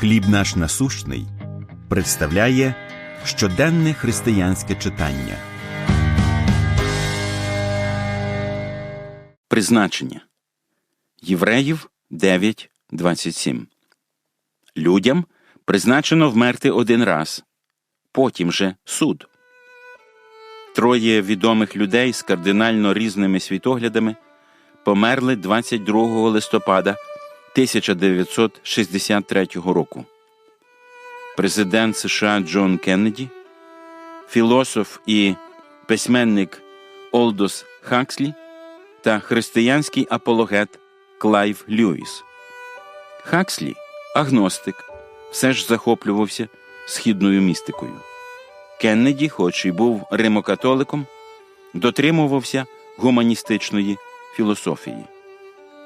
Хліб наш насущний представляє щоденне християнське читання. Призначення Євреїв 9.27 Людям призначено вмерти один раз, потім же суд. Троє відомих людей з кардинально різними світоглядами померли 22 листопада 1963 року. Президент США Джон Кеннеді, філософ і письменник Олдос Хакслі та християнський апологет Клайв Льюіс. Хакслі, агностик, все ж захоплювався східною містикою. Кеннеді, хоч і був римокатоликом, дотримувався гуманістичної філософії.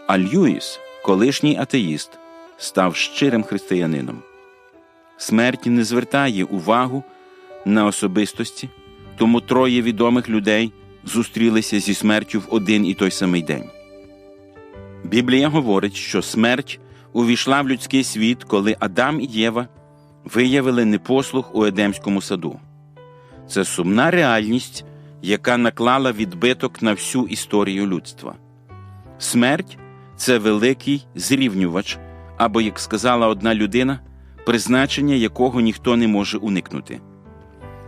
А Льюіс, колишній атеїст, став щирим християнином. Смерть не звертає увагу на особистості, тому троє відомих людей зустрілися зі смертю в один і той самий день. Біблія говорить, що смерть увійшла в людський світ, коли Адам і Єва виявили непослух у Едемському саду. Це сумна реальність, яка наклала відбиток на всю історію людства. Смерть це великий зрівнювач, або, як сказала одна людина, призначення якого ніхто не може уникнути.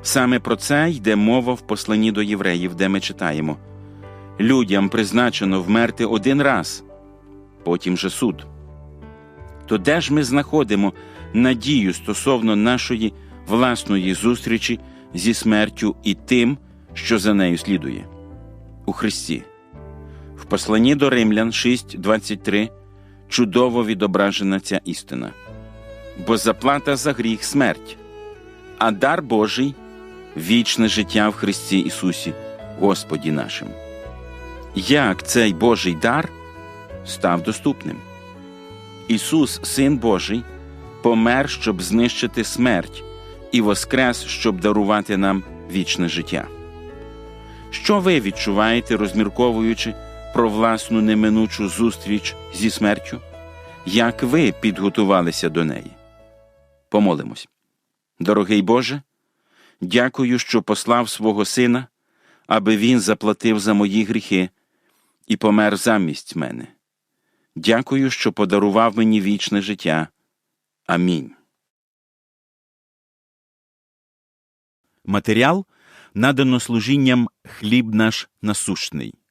Саме про це йде мова в посланні до євреїв, де ми читаємо людям призначено вмерти один раз, потім же суд. То де ж ми знаходимо надію стосовно нашої власної зустрічі зі смертю і тим, що за нею слідує? У Христі. В посланні до Римлян 6.23 чудово відображена ця істина. Бо заплата за гріх смерть, а дар Божий вічне життя в Христі Ісусі, Господі нашим. Як цей Божий дар став доступним? Ісус, Син Божий, помер, щоб знищити смерть, і воскрес, щоб дарувати нам вічне життя. Що ви відчуваєте, розмірковуючи про власну неминучу зустріч зі смертю? Як ви підготувалися до неї? Помолимось. Дорогий Боже, дякую, що послав свого Сина, аби Він заплатив за мої гріхи і помер замість мене. Дякую, що подарував мені вічне життя. Амінь. Матеріал надано служінням Хліб наш насущний.